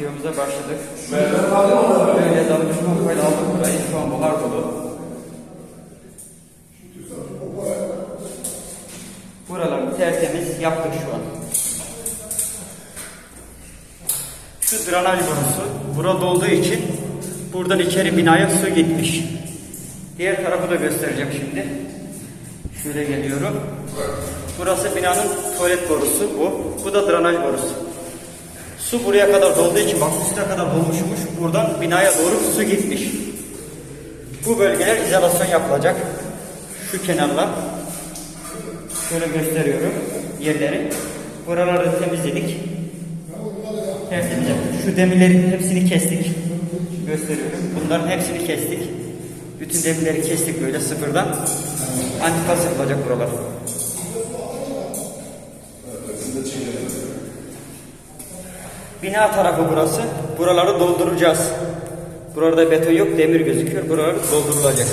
videomuza başladık. Böyle dalmış pompayla aldık burayı. Şu an buhar dolu. Buraları tertemiz yaptık şu an. Şu drenaj borusu. Bura dolduğu için buradan içeri binaya su gitmiş. Diğer tarafı da göstereceğim şimdi. Şöyle geliyorum. Burası binanın tuvalet borusu bu. Bu da drenaj borusu. Su buraya kadar dolduğu için bak üstüne kadar dolmuşmuş. Buradan binaya doğru su gitmiş. Bu bölgeler izolasyon yapılacak. Şu kenarlar. Şöyle gösteriyorum yerleri. Buraları temizledik. Tertemiz. Şu demirlerin hepsini kestik. Gösteriyorum. Bunların hepsini kestik. Bütün demirleri kestik böyle sıfırdan. Antipas yapılacak buralar. Bina tarafı burası. Buraları dolduracağız. Burada beton yok, demir gözüküyor. Buralar doldurulacak.